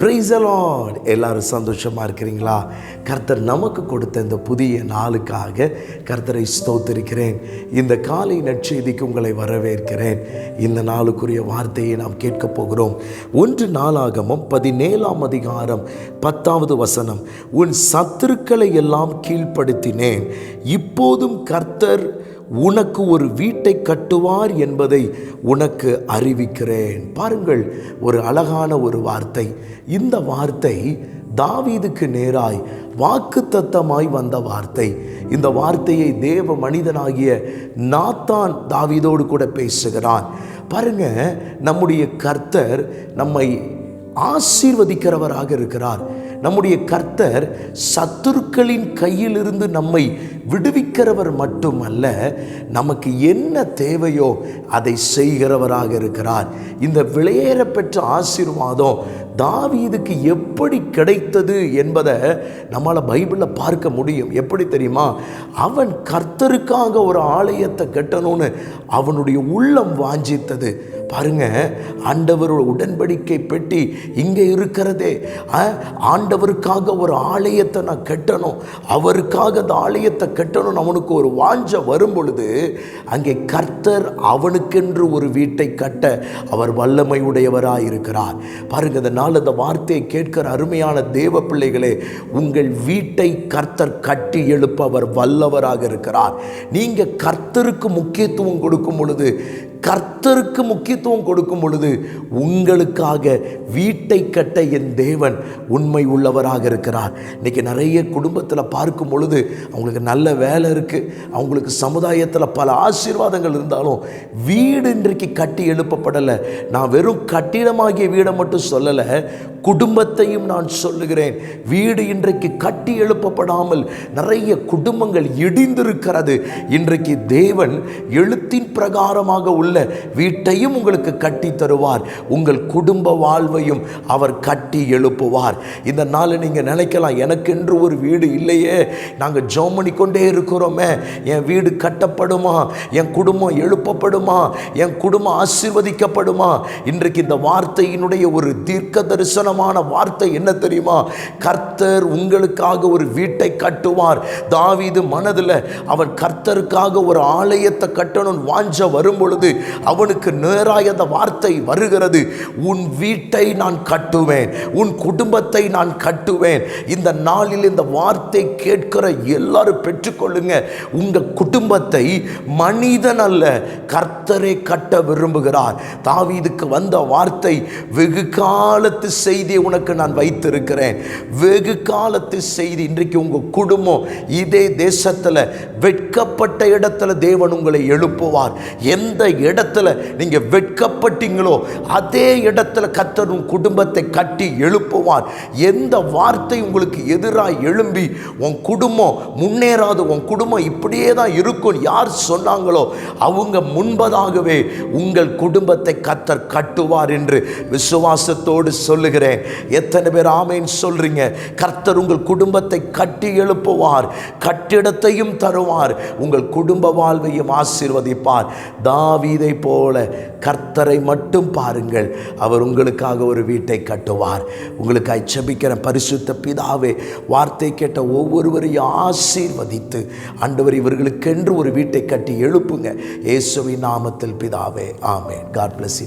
Price Lord எல்லாரும் சந்தோஷமாக இருக்கிறீங்களா? கர்த்தர் நமக்கு கொடுத்த இந்த புதிய நாளுக்காக கர்த்தரை ஸ்தோத்திருக்கிறேன். இந்த காலை நற்செய்திக்கு உங்களை வரவேற்கிறேன். இந்த நாளுக்குரிய வார்த்தையை நாம் கேட்கப் போகிறோம். ஒன்று நாளாகமும் பதினேழாம் அதிகாரம் பத்தாவது வசனம். உன் சத்துருக்களை எல்லாம் கீழ்ப்படுத்தினேன். இப்போதும் கர்த்தர் உனக்கு ஒரு வீட்டை கட்டுவார் என்பதை உனக்கு அறிவிக்கிறேன். பாருங்கள் ஒரு அழகான ஒரு வார்த்தை. இந்த வார்த்தை தாவீதுக்கு நேராய் வாக்குத்தத்தமாய் வந்த வார்த்தை. இந்த வார்த்தையை தேவ மனிதனாகிய நாத்தான் தாவீதோடு கூட பேசுகிறான். பாருங்க நம்முடைய கர்த்தர் நம்மை ஆசீர்வதிக்கிறவராக இருக்கிறார். நம்முடைய கர்த்தர் சத்துருக்களின் கையிலிருந்து நம்மை விடுவிக்கிறவர் மட்டுமல்ல நமக்கு என்ன தேவையோ அதை செய்கிறவராக இருக்கிறார். இந்த விளையேற பெற்ற ஆசீர்வாதம் தாவீதுக்கு எப்படி கிடைத்தது என்பதை நம்மளால் பைபிளில் பார்க்க முடியும். எப்படி தெரியுமா? அவன் கர்த்தருக்காக ஒரு ஆலயத்தை கட்டணும்னு அவனுடைய உள்ளம் வாஞ்சித்தது. பாருங்க ஆண்டவரோட உடன்படிக்கை பெட்டி இங்கே இருக்கிறதே. ஆண்டவருக்காக ஒரு ஆலயத்தை நான் கட்டணும். அவருக்காக அந்த ஆலயத்தை கட்டணும் அவனுக்கு ஒரு வாஞ்ச வரும் பொழுது அங்கே கர்த்தர் அவனுக்கென்று ஒரு வீட்டை கட்ட அவர் வல்லமை உடையவராக இருக்கிறார். பாருங்க இந்த நாள் அந்த வார்த்தையை கேட்கிற அருமையான தேவ பிள்ளைகளே உங்கள் வீட்டை கர்த்தர் கட்டி எழுப்ப அவர் வல்லவராக இருக்கிறார். நீங்கள் கர்த்தருக்கு முக்கியத்துவம் கொடுக்கும் பொழுது கர்த்தருக்கு முக்கியத்துவம் கொடுக்கும் பொழுது உங்களுக்காக வீட்டை கட்ட என் தேவன் உண்மை உள்ளவராக இருக்கிறார். இன்றைக்கி நிறைய குடும்பத்தில் பார்க்கும் பொழுது அவங்களுக்கு நல்ல வேலை இருக்குது அவங்களுக்கு சமுதாயத்தில் பல ஆசீர்வாதங்கள் இருந்தாலும் வீடு இன்றைக்கு கட்டி எழுப்பப்படலை. நான் வெறும் கட்டிடமாகிய வீடை மட்டும் சொல்லலை குடும்பத்தையும் நான் சொல்லுகிறேன். வீடு இன்றைக்கு கட்டி எழுப்பப்படாமல் நிறைய குடும்பங்கள் இடிந்திருக்கிறது. இன்றைக்கு தேவன் எழுத்தின் பிரகாரமாக உள்ள வீட்டையும் உங்கள் உங்களுக்கு கட்டி தருவார். உங்கள் குடும்ப வாழ்வையும் அவர் கட்டி எழுப்புவார். இந்த நாள் நீங்கள் நினைக்கலாம் எனக்கென்று ஒரு வீடு இல்லையே. நாங்கள் ஜோம் கொண்டே இருக்கிறோமே. என் வீடு கட்டப்படுமா? என் குடும்பம் எழுப்பப்படுமா? என் குடும்பம் ஆசீர்வதிக்கப்படுமா? இன்றைக்கு இந்த வார்த்தையினுடைய ஒரு தீர்க்க தரிசனமான வார்த்தை என்ன தெரியுமா? கர்த்தர் உங்களுக்காக ஒரு வீட்டை கட்டுவார். தாவிது மனதில் அவன் கர்த்தருக்காக ஒரு ஆலயத்தை கட்டணும் வாஞ்ச வரும் பொழுது அவனுக்கு நேராக அந்த வார்த்தை வருகிறது. உன் வீட்டை நான் கட்டுவேன். உன் குடும்பத்தை நான் கட்டுவேன். இந்த நாளில் இந்த வார்த்தை கேட்கிற எல்லாரும் பெற்றுக்கொள்ளுங்க. உங்கள் குடும்பத்தை மனிதன் அல்ல கர்த்தரை கட்ட விரும்புகிறார். தாவீதுக்கு வந்த வார்த்தை வெகு காலத்து செய்தியை உனக்கு நான் வைத்திருக்கிறேன். வெகு காலத்து செய்தி இன்றைக்கு உங்க குடும்பம் இதே தேசத்தில் வெட்கப்பட்ட இடத்துல தேவன் உங்களை எழுப்புவார். எந்த இடத்துல நீங்க வெட்கப்பட்டீங்களோ அதே இடத்துல கத்தர் உன் குடும்பத்தை கட்டி எழுப்புவார். எந்த வார்த்தை உங்களுக்கு எதிராக எழும்பி உன் குடும்பம் முன்னேறாது உன் குடும்பம் இப்படியே தான் இருக்கும் யார் சொன்னாங்களோ அவங்க முன்பதாகவே உங்கள் குடும்பத்தை கத்தர் கட்டுவார் என்று விசுவாசத்தோடு சொல்லுகிறேன். எத்தனை பேர் ஆமைன்னு சொல்றீங்க? கர்த்தர் உங்கள் குடும்பத்தை கட்டி எழுப்புவார் கட்டிடத்தையும் தருவார் உங்கள் குடும்ப வாழ்வையும் ஆசீர்வதிப்பார். தாவீதை போல கர்த்தரை மட்டும் பாருங்கள். அவர் உங்களுக்காக ஒரு வீட்டை கட்டுவார். உங்களுக்கு அச்சபிக்கிற பரிசுத்த பிதாவே வார்த்தை கேட்ட ஒவ்வொருவரையும் ஆசீர்வதித்து ஆண்டவர் இவர்களுக்கென்று ஒரு வீட்டை கட்டி எழுப்புங்க. இயேசுவின் நாமத்தில் பிதாவே ஆமே காட் பிளஸ்